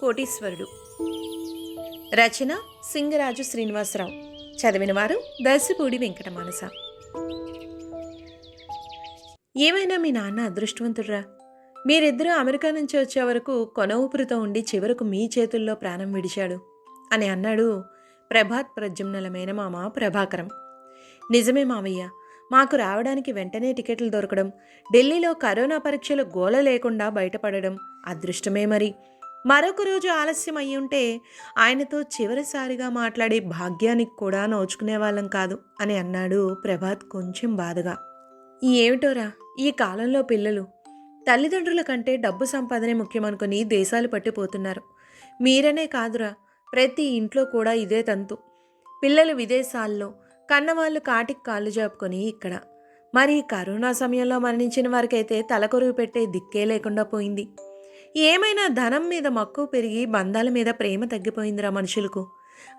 కోటీశ్వరుడు. రచన సింగరాజు శ్రీనివాసరావు. చదివిన వారు దర్శపూడి వెంకట మానస ఏమైనా మీ నాన్న అదృష్టవంతుడురా? మీరిద్దరూ అమెరికా నుంచి వచ్చే వరకు కొన ఊపిరితో ఉండి చివరకు మీ చేతుల్లో ప్రాణం విడిచాడు అని అన్నాడు ప్రభాత్ ప్రద్యుమ్నల మేనమామ ప్రభాకరం. నిజమే మావయ్య మాకు రావడానికి వెంటనే టికెట్లు దొరకడం ఢిల్లీలో కరోనా పరీక్షలు గోల లేకుండా బయటపడడం అదృష్టమే మరి. మరొక రోజు ఆలస్యం అయి ఉంటే ఆయనతో చివరిసారిగా మాట్లాడే భాగ్యానికి కూడా నోచుకునే వాళ్ళం కాదు అని అన్నాడు ప్రభాత్ కొంచెం బాధగా. ఏమిటోరా ఈ కాలంలో పిల్లలు తల్లిదండ్రుల కంటే డబ్బు సంపాదనే ముఖ్యమనుకుని దేశాలు పట్టిపోతున్నారు. మీరనే కాదురా ప్రతి ఇంట్లో కూడా ఇదే తంతు. పిల్లలు విదేశాల్లో కన్నవాళ్ళు కాటికి కాళ్ళు జాపుకొని ఇక్కడ. మరి కరోనా సమయంలో మరణించిన వారికైతే తలకొరువు పెట్టే దిక్కే లేకుండా పోయింది. ఏమైనా ధనం మీద మక్కువ పెరిగి బంధాల మీద ప్రేమ తగ్గిపోయిందిరా మనుషులకు.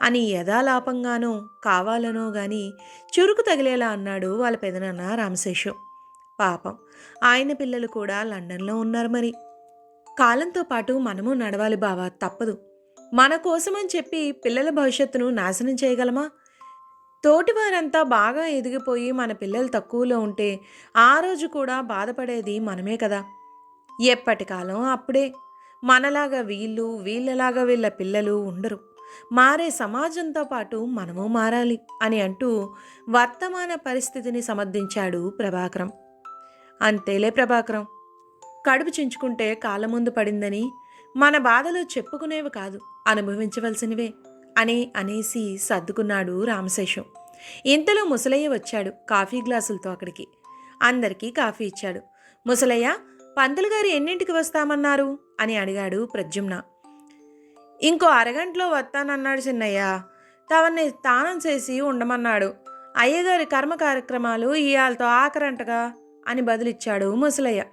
అని యథాలాపంగానో కావాలనో గాని చురుకు తగిలేలా అన్నాడు వాళ్ళ పెదనాన్న రామశేషు. పాపం ఆయన పిల్లలు కూడా లండన్లో ఉన్నారు మరి. కాలంతో పాటు మనము నడవాలి బావా తప్పదు. మన కోసమని చెప్పి పిల్లల భవిష్యత్తును నాశనం చేయగలమా? తోటివారంతా బాగా ఎదిగిపోయి మన పిల్లలు తక్కువలో ఉంటే ఆ రోజు కూడా బాధపడేది మనమే కదా. ఎప్పటికాలం అప్పుడే. మనలాగా వీళ్ళు వీళ్ళలాగా వీళ్ళ పిల్లలు ఉండరు. మారే సమాజంతో పాటు మనము మారాలి అని అంటూ వర్తమాన పరిస్థితిని సమర్థించాడు ప్రభాకరం. అంతేలే ప్రభాకరం. కడుపు చించుకుంటే కాళ్ళ ముందు పడిందని మన బాధలు చెప్పుకునేవి కాదు అనుభవించవలసినవే అని అనేసి సర్దుకున్నాడు రామశేషం. ఇంతలో ముసలయ్య వచ్చాడు కాఫీ గ్లాసులతో అక్కడికి. అందరికీ కాఫీ ఇచ్చాడు. ముసలయ్య పంతులు గారు ఎన్నింటికి వస్తామన్నారు? అని అడిగాడు ప్రద్యుమ్న. ఇంకో అరగంటలో వస్తానన్నాడు చిన్నయ్య. తవన్ని తానం చేసి ఉండమన్నాడు. అయ్యగారి కర్మ కార్యక్రమాలు ఇయాలతో ఆఖరంటగా అని బదులిచ్చాడు ముసలయ్య.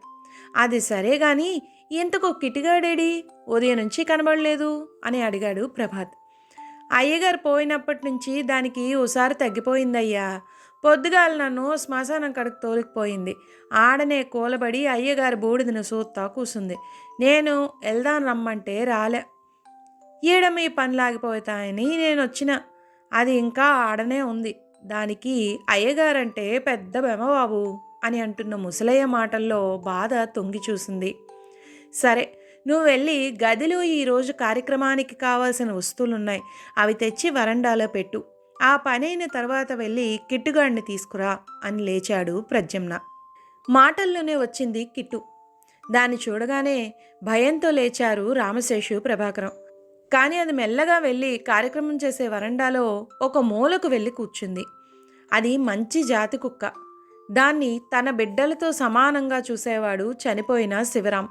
అది సరే గాని ఇంతకు కిటిగాడేడి ఉదయం నుంచి కనబడలేదు అని అడిగాడు ప్రభాత్. అయ్యగారు పోయినప్పటి నుంచి దానికి ఓసారి తగ్గిపోయిందయ్యా. పొద్దుగాల నన్ను శ్మశానం కడకు తోలికిపోయింది. ఆడనే కూలబడి అయ్యగారి బూడిదను సూత్తా కూసుంది. నేను వెళ్దాం రమ్మంటే రాలే. ఈడ మీ పనులాగిపోతాయని నేను వచ్చిన అది ఇంకా ఆడనే ఉంది. దానికి అయ్యగారంటే పెద్ద బెమబాబు అని అంటున్న ముసలయ్య మాటల్లో బాధ తొంగి చూసింది. సరే నువ్వు వెళ్ళి గదిలో ఈరోజు కార్యక్రమానికి కావాల్సిన వస్తువులున్నాయి. అవి తెచ్చి వరండాలో పెట్టు. ఆ పనైన తర్వాత వెళ్ళి కిట్టుగాడిని తీసుకురా అని లేచాడు ప్రద్యుమ్న మాటల్లోనే వచ్చింది కిట్టు. దాన్ని చూడగానే భయంతో లేచారు రామశేషు ప్రభాకరం. కానీ అది మెల్లగా వెళ్ళి కార్యక్రమం చేసే వరండాలో ఒక మూలకు వెళ్ళి కూర్చుంది. అది మంచి జాతి కుక్క. దాన్ని తన బిడ్డలతో సమానంగా చూసేవాడు చనిపోయిన శివరాం.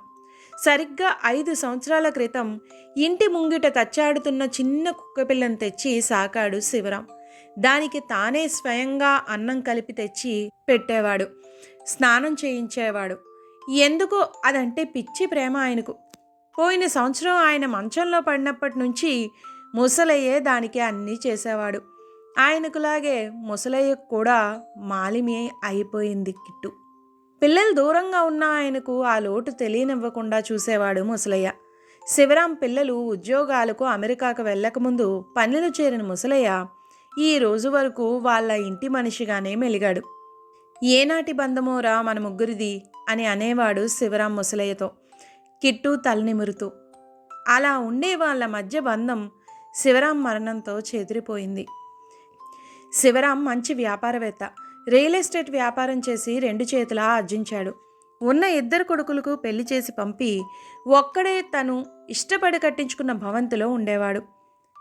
సరిగ్గా ఐదు సంవత్సరాల క్రితం ఇంటి ముంగిట తచ్చాడుతున్న చిన్న కుక్కపిల్లను తెచ్చి సాకాడు శివరాం. దానికి తానే స్వయంగా అన్నం కలిపి తెచ్చి పెట్టేవాడు. స్నానం చేయించేవాడు. ఎందుకో అదంటే పిచ్చి ప్రేమ ఆయనకు. పోయిన సంవత్సరం ఆయన మంచంలో పడినప్పటి నుంచి ముసలయ్యే దానికి అన్నీ చేసేవాడు. ఆయనకులాగే ముసలయ్య కూడా మాలిమి అయిపోయింది కిట్టు. పిల్లలు దూరంగా ఉన్న ఆయనకు ఆ లోటు తెలియనివ్వకుండా చూసేవాడు ముసలయ్య. శివరాం పిల్లలు ఉద్యోగాలకు అమెరికాకు వెళ్ళకముందు పనులు చేరిన ముసలయ్య ఈ రోజు వరకు వాళ్ళ ఇంటి మనిషిగానే మెలిగాడు. ఏనాటి బంధమోరా మన ముగ్గురిది అని అనేవాడు శివరాం ముసలయ్యతో. కిట్టు తలనిమురుతూ అలా ఉండే వాళ్ళ మధ్య బంధం శివరాం మరణంతో చెదిరిపోయింది. శివరాం మంచి వ్యాపారవేత్త. రియల్ ఎస్టేట్ వ్యాపారం చేసి రెండు చేతులా ఆర్జించాడు. ఉన్న ఇద్దరు కొడుకులకు పెళ్ళి చేసి పంపి ఒక్కడే తను ఇష్టపడి కట్టించుకున్న భవంతిలో ఉండేవాడు.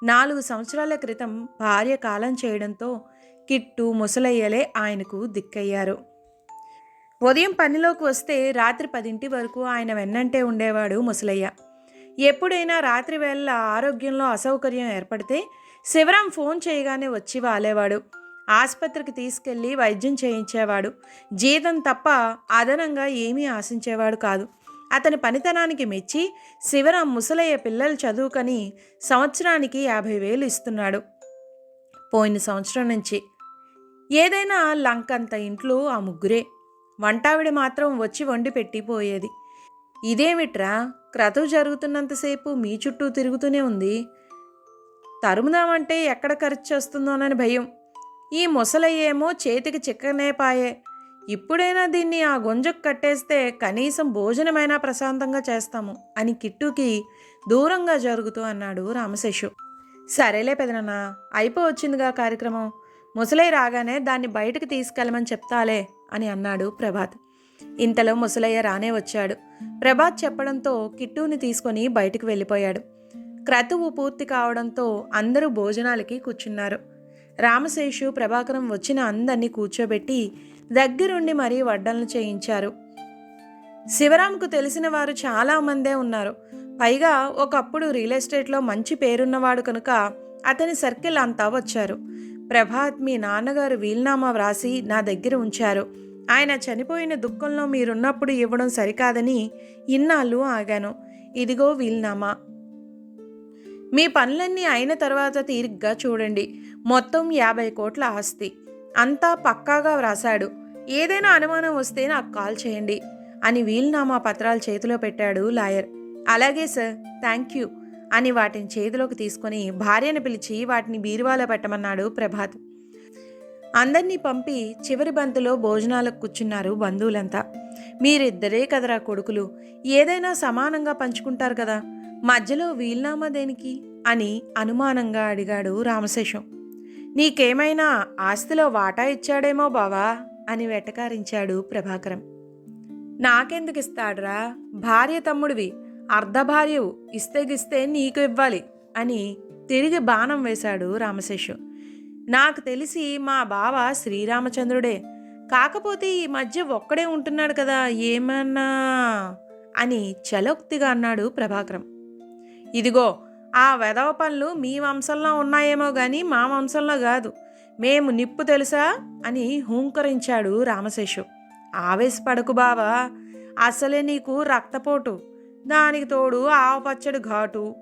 నాలుగు సంవత్సరాల క్రితం భార్య కాలం చేయడంతో కిట్టు ముసలయ్యలే ఆయనకు దిక్కయ్యారు. ఉదయం పనిలోకి వస్తే రాత్రి పదింటి వరకు ఆయన వెన్నంటే ఉండేవాడు ముసలయ్య. ఎప్పుడైనా రాత్రి వేళ ఆరోగ్యంలో అసౌకర్యం ఏర్పడితే శివరాం ఫోన్ చేయగానే వచ్చి వాలేవాడు. ఆసుపత్రికి తీసుకెళ్ళి వైద్యం చేయించేవాడు. జీతం తప్ప అదనంగా ఏమీ ఆశించేవాడు కాదు. అతని పనితనానికి మెచ్చి శివరాం ముసలయ్య పిల్లలు చదువుకని సంవత్సరానికి యాభై వేలు ఇస్తున్నాడు. పోయిన సంవత్సరం నుంచి ఏదైనా లంకంత ఇంట్లో ఆ ముగ్గురే. వంటావిడ మాత్రం వచ్చి వండి పెట్టిపోయేది. ఇదేమిట్రా? క్రతువు జరుగుతున్నంతసేపు మీ చుట్టూ తిరుగుతూనే ఉంది. తరుముదామంటే ఎక్కడ ఖర్చు వస్తుందోనని భయం. ఈ ముసలయ్యేమో చేతికి చిక్కనే పాయే ఇప్పుడైనా దీన్ని ఆ గొంజకు కట్టేస్తే కనీసం భోజనమైనా ప్రశాంతంగా చేస్తాము అని కిట్టుకి దూరంగా జరుగుతూ అన్నాడు రామశేషు. సరేలే పెదనన్నా అయిపోవచ్చిందిగా కార్యక్రమం. ముసలై రాగానే దాన్ని బయటకు తీసుకెళ్ళమని చెప్తాలే అని అన్నాడు ప్రభాత్. ఇంతలో ముసలయ్య రానే వచ్చాడు. ప్రభాత్ చెప్పడంతో కిట్టుని తీసుకొని బయటకు వెళ్ళిపోయాడు. క్రతువు పూర్తి కావడంతో అందరూ భోజనాలకి కూర్చున్నారు. రామశేషు ప్రభాకరం వచ్చిన అందరినీ కూర్చోబెట్టి దగ్గరుండి మరీ వడ్డలను చేయించారు. శివరాంకు తెలిసిన వారు చాలామందే ఉన్నారు. పైగా ఒకప్పుడు రియల్ ఎస్టేట్లో మంచి పేరున్నవాడు కనుక అతని సర్కిల్ అంతా వచ్చారు. ప్రభాత్ మీ నాన్నగారు వీల్నామా వ్రాసి నా దగ్గర ఉంచారు. ఆయన చనిపోయిన దుఃఖంలో మీరున్నప్పుడు ఇవ్వడం సరికాదని ఇన్నాళ్ళు ఆగాను. ఇదిగో వీల్నామా. మీ పనులన్నీ అయిన తర్వాత తీరిగ్గా చూడండి. మొత్తం యాభై కోట్ల ఆస్తి. అంతా పక్కాగా వ్రాశాడు. ఏదైనా అనుమానం వస్తే నాకు కాల్ చేయండి అని వీల్నామా పత్రాలు చేతిలో పెట్టాడు లాయర్. అలాగే సార్ థ్యాంక్ యూ అని వాటిని చేతిలోకి తీసుకొని భార్యను పిలిచి వాటిని బీరువాలో పెట్టమన్నాడు ప్రభాత్. అందరినీ పంపి చివరి బంతులో భోజనాలకు కూర్చున్నారు బంధువులంతా. మీరిద్దరే కదరా కొడుకులు? ఏదైనా సమానంగా పంచుకుంటారు కదా? మధ్యలో వీల్నామా దేనికి? అని అనుమానంగా అడిగాడు రామశేషం. నీకేమైనా ఆస్తిలో వాటా ఇచ్చాడేమో బావా? అని వెటకారించాడు ప్రభాకరం. నాకెందుకు ఇస్తాడ్రా భార్య తమ్ముడివి అర్ధ భార్యవు ఇస్తే గిస్తే నీకు ఇవ్వాలి అని తిరిగి బాణం వేశాడు రామశేషు. నాకు తెలిసి మా బావ శ్రీరామచంద్రుడే. కాకపోతే ఈ మధ్య ఒక్కడే ఉంటున్నాడు కదా ఏమన్నా? అని చలోక్తిగా అన్నాడు ప్రభాకరం. ఇదిగో ఆ వెధవ పనులు మీ వంశంలో ఉన్నాయేమో కానీ మా వంశంలో కాదు. మేము నిప్పు తెలుసా? అని హూంకరించాడు రామశేషు. ఆవేశపడకు బావా. అసలే నీకు రక్తపోటు. దానికి తోడు ఆవపచ్చడి ఘాటు.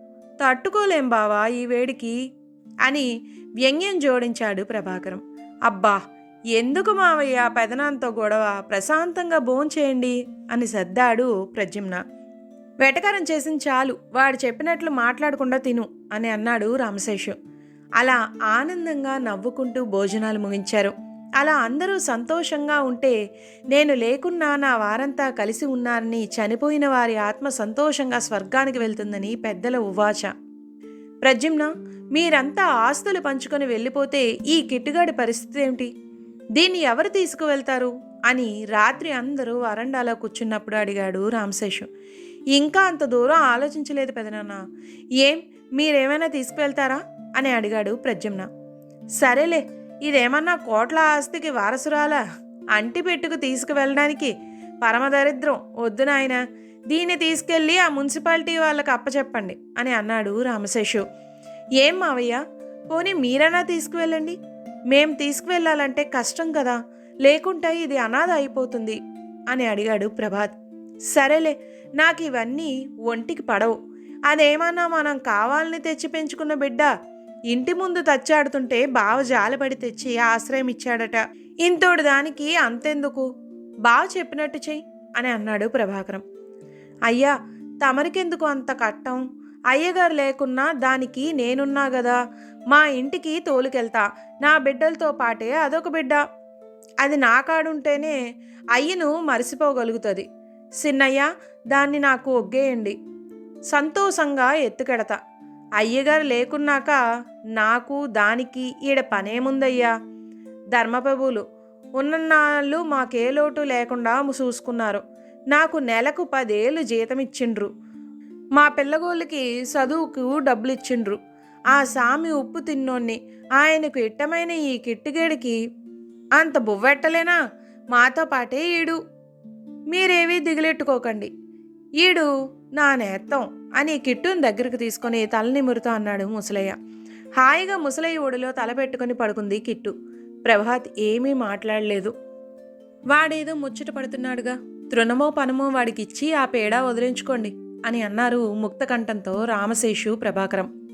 తట్టుకోలేం బావా ఈ వేడికి? అని వ్యంగ్యం జోడించాడు ప్రభాకరం. అబ్బా! ఎందుకు మావయ్య పెదనాంతో గొడవ? ప్రశాంతంగా భోంచేయండి అని సర్దాడు ప్రద్యుమ్న. వెటకారం చేసిన చాలు వాడు చెప్పినట్లు మాట్లాడకుండా తిను అని అన్నాడు రామశేషు. అలా ఆనందంగా నవ్వుకుంటూ భోజనాలు ముగించారు. అలా అందరూ సంతోషంగా ఉంటే నేను లేకున్నా నా వారంతా కలిసి ఉన్నారని చనిపోయిన వారి ఆత్మ సంతోషంగా స్వర్గానికి వెళ్తుందని పెద్దల ఉవాచ. ప్రద్యుమ్న మీరంతా ఆస్తులు పంచుకొని వెళ్ళిపోతే ఈ కిట్టుగాడి పరిస్థితి ఏమిటి? దీన్ని ఎవరు తీసుకువెళ్తారు? అని రాత్రి అందరూ వరండాలో కూర్చున్నప్పుడు అడిగాడు రామశేషు. ఇంకా అంత దూరం ఆలోచించలేదు పెదనాన్న. ఏం మీరేమైనా తీసుకువెళ్తారా? అని అడిగాడు ప్రద్యుమ్న సరేలే ఇదేమన్నా కోట్ల ఆస్తికి వారసురాలా? అంటి పెట్టుకు తీసుకువెళ్ళడానికి పరమదరిద్రం వద్దు నాయన. దీన్ని తీసుకెళ్ళి ఆ మున్సిపాలిటీ వాళ్ళకి అప్పచెప్పండి అని అన్నాడు రామశేషు. ఏం మావయ్య పోనీ మీరైనా తీసుకువెళ్ళండి. మేం తీసుకువెళ్ళాలంటే కష్టం కదా లేకుంటే ఇది అనాథ అయిపోతుంది అని అడిగాడు ప్రభాత్. సరేలే నాకు ఇవన్నీ ఒంటికి పడవు. అదేమన్నా మనం కావాలని తెచ్చి పెంచుకున్న బిడ్డ ఇంటి ముందు తచ్చాడుతుంటే బావ జాలపడి తెచ్చి ఆశ్రయం ఇచ్చాడట. ఇంతోడు దానికి అంతెందుకు? బావ చెప్పినట్టు చెయ్యి అని అన్నాడు ప్రభాకరం. అయ్యా తమరికెందుకు అంత కట్టం? అయ్యగారు లేకున్నా దానికి నేనున్నా గదా. మా ఇంటికి తోలుకెళ్తా. నా బిడ్డలతో పాటే అదొక బిడ్డ. అది నా కాడుంటేనే అయ్యను మరిసిపోగలుగుతుంది. సిన్నయ్య దాన్ని నాకు ఒగ్గేయండి. సంతోషంగా ఎత్తుకెడతా. అయ్యగారు లేకున్నాక నాకు దానికి ఈడ పనేముందయ్యా? ధర్మప్రభులు ఉన్నన్నాళ్ళు మాకే లోటు లేకుండా చూసుకున్నారు. నాకు నెలకు పదేళ్ళు జీతం ఇచ్చిండ్రు మా పిల్లగోళ్ళకి చదువుకు డబ్బులు ఇచ్చిండ్రు ఆ సామి ఉప్పు తిన్నోన్ని ఆయనకు ఇట్టమైన ఈ కిట్టుగేడికి అంత బువ్వెట్టలేనా? మాతో పాటే ఈడు. మీరేమీ దిగులెట్టుకోకండి. ఈడు నా నేత్తం అని కిట్టుని దగ్గరికి తీసుకొని తలనిమురుతో అన్నాడు ముసలయ్య. హాయిగా ముసలయ్య ఒడిలో తలపెట్టుకుని పడుకుంది కిట్టు. ప్రభాత్ ఏమీ మాట్లాడలేదు. వాడేదో ముచ్చట పడుతున్నాడుగా. తృణమో పనమో వాడికిచ్చి ఆ పేడ వదిలించుకోండి అని అన్నారు ముక్తకంఠంతో రామశేషు ప్రభాకరం.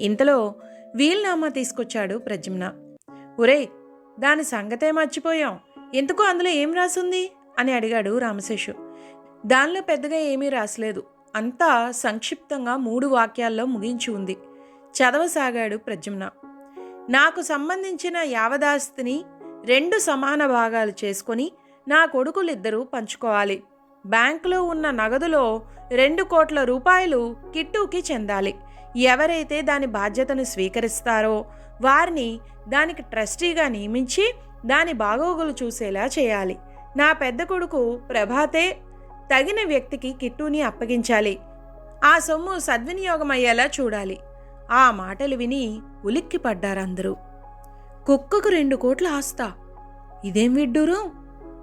ఇంతలో వీల్నామా తీసుకొచ్చాడు ప్రద్యుమ్న ఒరేయ్ దాని సంగతే మర్చిపోయాం. ఎందుకు అందులో ఏం రాసుంది? అని అడిగాడు రామశేషు. దానిలో పెద్దగా ఏమీ రాసలేదు. అంతా సంక్షిప్తంగా మూడు వాక్యాల్లో ముగించి ఉంది. చదవసాగాడు ప్రజమ్న నాకు సంబంధించిన యావదాస్తిని రెండు సమాన భాగాలు చేసుకొని నా కొడుకులిద్దరూ పంచుకోవాలి. బ్యాంకులో ఉన్న నగదులో రెండు కోట్ల రూపాయలు కిట్టుకి చెందాలి. ఎవరైతే దాని బాధ్యతను స్వీకరిస్తారో వారిని దానికి ట్రస్టీగా నియమించి దాని బాగోగులు చూసేలా చేయాలి. నా పెద్ద కొడుకు ప్రభాతే తగిన వ్యక్తికి కిట్టుని అప్పగించాలి. ఆ సొమ్ము సద్వినియోగం అయ్యేలా చూడాలి. ఆ మాటలు విని ఉలిక్కిపడ్డారందరూ కుక్కకు రెండు కోట్ల ఆస్తా. ఇదేం విడ్డూరు?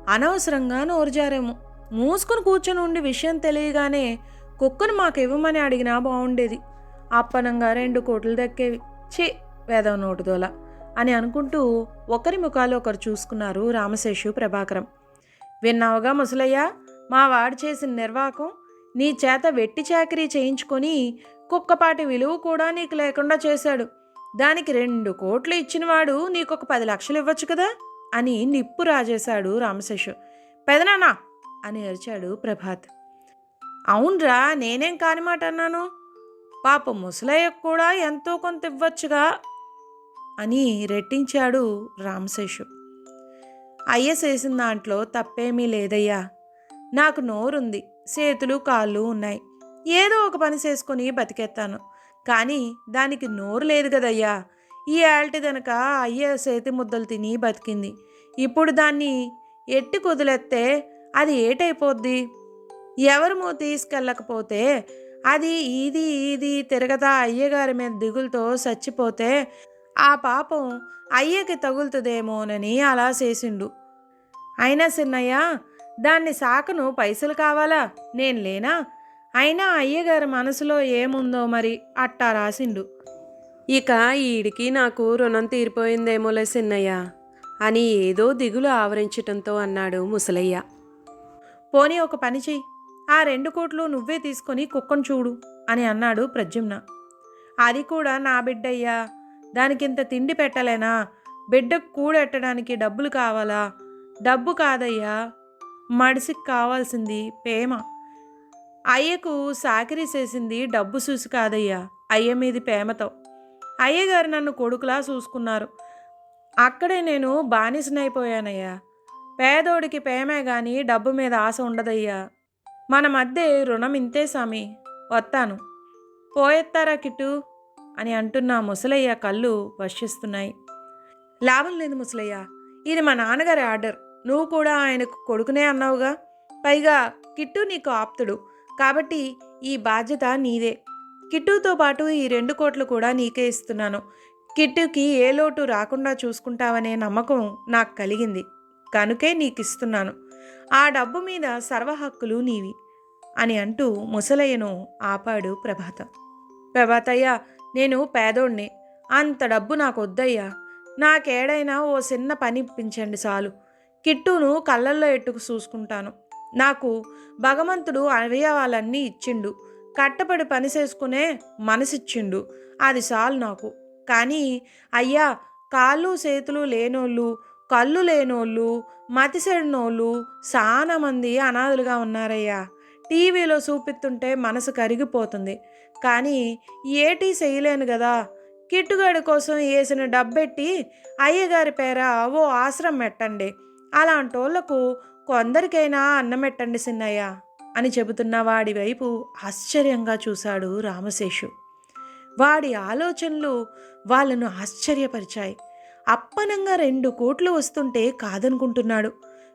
అనవసరంగా నోరుజారేమో. మూసుకుని కూర్చొని ఉండి విషయం తెలియగానే కుక్కను మాకు ఇవ్వమని అడిగినా బాగుండేది అప్పనంగా రెండు కోట్లు దక్కేవి. చే వేదవ నోటుదోల అని అనుకుంటూ ఒకరి ముఖాలు ఒకరు చూసుకున్నారు రామశేషు ప్రభాకరం. విన్నావుగా ముసలయ్య? మా వాడు చేసిన నిర్వాకం నీ చేత వెట్టి చాకరీ చేయించుకొని కుక్కపాటి విలువ కూడా నీకు లేకుండా చేశాడు. దానికి రెండు కోట్లు ఇచ్చినవాడు నీకొక పది లక్షలు ఇవ్వచ్చు కదా? అని నిప్పు రాజేశాడు రామశేషు పెదనానా అని అరిచాడు ప్రభాత్. అవునరా నేనేం కాని మాట అన్నాను? పాప ముసలయ్యకు కూడా ఎంతో కొంత ఇవ్వచ్చుగా? అని రెట్టించాడు రామశేషు అయ్య చేసిన దాంట్లో తప్పేమీ లేదయ్యా. నాకు నోరుంది. చేతులు కాళ్ళు ఉన్నాయి. ఏదో ఒక పని చేసుకొని బతికేస్తాను కానీ దానికి నోరు లేదు కదయ్యా. ఈ ఏల్టి గనక అయ్య చేతి ముద్దలు తిని బతికింది. ఇప్పుడు దాన్ని ఎట్టి కుదిలేస్తే అది ఏటైపోద్ది? ఎవరు తీసుకెళ్ళకపోతే అది ఇది ఇది తిరగతా అయ్యగారి మీద దిగులతో చచ్చిపోతే ఆ పాపం అయ్యకి తగులుతుందేమోనని అలా చేసిండు. అయినా సిన్నయ్య దాన్ని సాకను పైసలు కావాలా? నేను లేనా? అయినా అయ్యగారి మనసులో ఏముందో మరి అట్టా రాసిండు. ఇక ఈడికి నాకు రుణం తీరిపోయిందేమోలే సిన్నయ్య అని ఏదో దిగులు ఆవరించటంతో అన్నాడు ముసలయ్య. పోనీ ఒక పని చెయ్యి. ఆ రెండు కోట్లు నువ్వే తీసుకొని కుక్కను చూడు అని అన్నాడు ప్రద్యుమ్న. అది కూడా నా బిడ్డయ్యా దానికింత తిండి పెట్టలేనా? బిడ్డకు కూడెట్టడానికి డబ్బులు కావాలా? డబ్బు కాదయ్యా. మడిసికి కావాల్సింది ప్రేమ. అయ్యకు సాకిరీ చేసింది డబ్బు చూసి కాదయ్యా. అయ్య మీది ప్రేమతో. అయ్యగారు నన్ను కొడుకులా చూసుకున్నారు. అక్కడే నేను బానిసనైపోయానయ్యా. పేదోడికి ప్రేమే కానీ డబ్బు మీద ఆశ ఉండదయ్యా. మన మధ్య రుణం ఇంతే సామి. వస్తాను పోయెత్తారా కిట్టు? అని అంటున్న ముసలయ్య కళ్ళు వర్షిస్తున్నాయి. లాభం లేదు ముసలయ్య. ఇది మా నాన్నగారి ఆర్డర్. నువ్వు కూడా ఆయనకు కొడుకునే అన్నావుగా. పైగా కిట్టు నీకు ఆప్తుడు. కాబట్టి ఈ బాధ్యత నీదే. కిట్టుతో పాటు ఈ రెండు కోట్లు కూడా నీకే ఇస్తున్నాను. కిట్టుకి ఏ లోటు రాకుండా చూసుకుంటావనే నమ్మకం నాకు కలిగింది. కనుకే నీకు ఇస్తున్నాను ఆ డబ్బు మీద సర్వహక్కులు నీవి అని అంటూ ముసలయ్యను ఆపాడు ప్రభాత. ప్రభాతయ్య నేను పేదోణ్ణి అంత డబ్బు నాకు వద్దయ్యా నాకేడైనా ఓ చిన్న పని ఇప్పించండి చాలు. కిట్టును కళ్ళల్లో ఎట్టుకు చూసుకుంటాను. నాకు భగవంతుడు అవయవాలన్నీ ఇచ్చిండు. కట్టపడి పని చేసుకునే మనసిచ్చిండు. అది చాలు నాకు. కానీ అయ్యా కాళ్ళు చేతులు లేనోళ్ళు కళ్ళు లేనోళ్ళు మతిసెడినోళ్ళు చాలామంది అనాథులుగా ఉన్నారయ్యా. టీవీలో చూపిస్తుంటే మనసు కరిగిపోతుంది. కానీ ఏటీ చేయలేను కదా కిట్టుగాడి కోసం వేసిన డబ్బెట్టి అయ్యగారి పేర ఓ ఆశ్రమం పెట్టండి అలాంటోళ్ళకు కొందరికైనా అన్నం పెట్టండి సిన్నయ్య అని చెబుతున్న వాడి వైపు ఆశ్చర్యంగా చూశాడు రామశేషు. వాడి ఆలోచనలు వాళ్ళను ఆశ్చర్యపరిచాయి. అప్పనంగా రెండు కోట్లు వస్తుంటే కాదనుకుంటున్నాడు.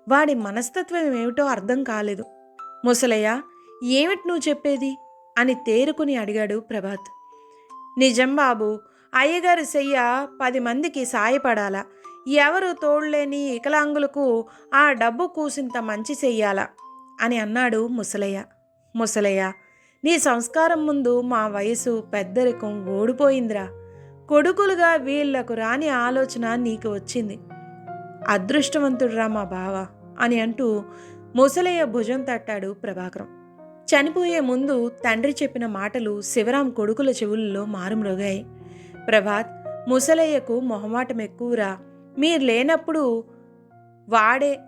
వాడి మనస్తత్వం ఏమిటో అర్థం కాలేదు. ముసలయ్య ఏమిటి నువ్వు చెప్పేది? అని తేరుకుని అడిగాడు ప్రభాత్. నిజం బాబు అయ్యగారి సెయ్య పది మందికి సాయపడాలా. ఎవరు తోడులేని వికలాంగులకు ఆ డబ్బు కూసింత మంచి చెయ్యాలా అని అన్నాడు ముసలయ్య. ముసలయ్య నీ సంస్కారం ముందు మా వయసు పెద్దరికం ఓడిపోయిందిరా. కొడుకులుగా వీళ్ళకు రాని ఆలోచన నీకు వచ్చింది. అదృష్టవంతుడురా మా బావ అని అంటూ ముసలయ్య భుజం తట్టాడు ప్రభాకరం. చనిపోయే ముందు తండ్రి చెప్పిన మాటలు శివరాం కొడుకుల చెవుల్లో మారుమ్రోగాయి. ప్రభాత్ ముసలయ్యకు మొహమాటం ఎక్కువరా మీరు లేనప్పుడు వాడే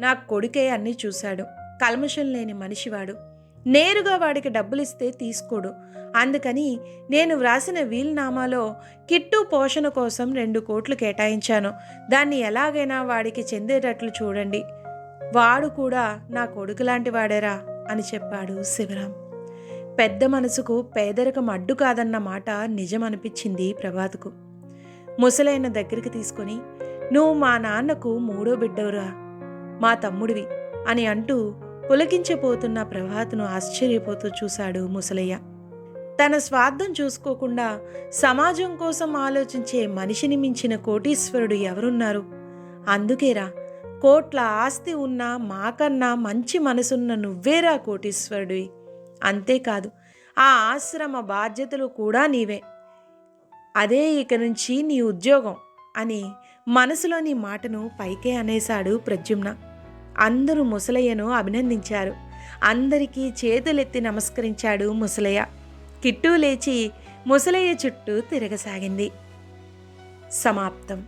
నా కొడుకే అన్నీ చూశాడు. కల్మషం లేని మనిషివాడు. నేరుగా వాడికి డబ్బులిస్తే తీసుకోడు. అందుకని నేను వ్రాసిన వీల్నామాలో కిట్టు పోషణ కోసం రెండు కోట్లు కేటాయించాను. దాన్ని ఎలాగైనా వాడికి చెందేటట్లు చూడండి. వాడు కూడా నా కొడుకు లాంటి వాడేరా? అని చెప్పాడు శివరాం పెద్ద మనసుకు పేదరికం అడ్డు కాదన్న మాట నిజం అనిపించింది ప్రభాత్కు. ముసలైన దగ్గరికి తీసుకొని నువ్వు మా నాన్నకు మూడో బిడ్డవురా మా తమ్ముడివి అని అంటూ పులకించిపోతున్న ప్రభాత్ను ఆశ్చర్యపోతూ చూశాడు ముసలయ్య. తన స్వార్థం చూసుకోకుండా సమాజం కోసం ఆలోచించే మనిషిని మించిన కోటీశ్వరుడు ఎవరున్నారు? అందుకేరా కోట్ల ఆస్తి ఉన్న మాకన్నా మంచి మనసున్న నువ్వేరా కోటీశ్వరుడివి. అంతేకాదు ఆ ఆశ్రమ బాధ్యతలు కూడా నీవే. అదే ఇక నుంచి నీ ఉద్యోగం అని మనసులోని మాటను పైకే అనేశాడు ప్రద్యుమ్న. అందరూ ముసలయ్యను అభినందించారు. అందరికీ చేతులెత్తి నమస్కరించాడు ముసలయ్య. కిట్టు లేచి ముసలయ్య చుట్టూ తిరగసాగింది. సమాప్తం.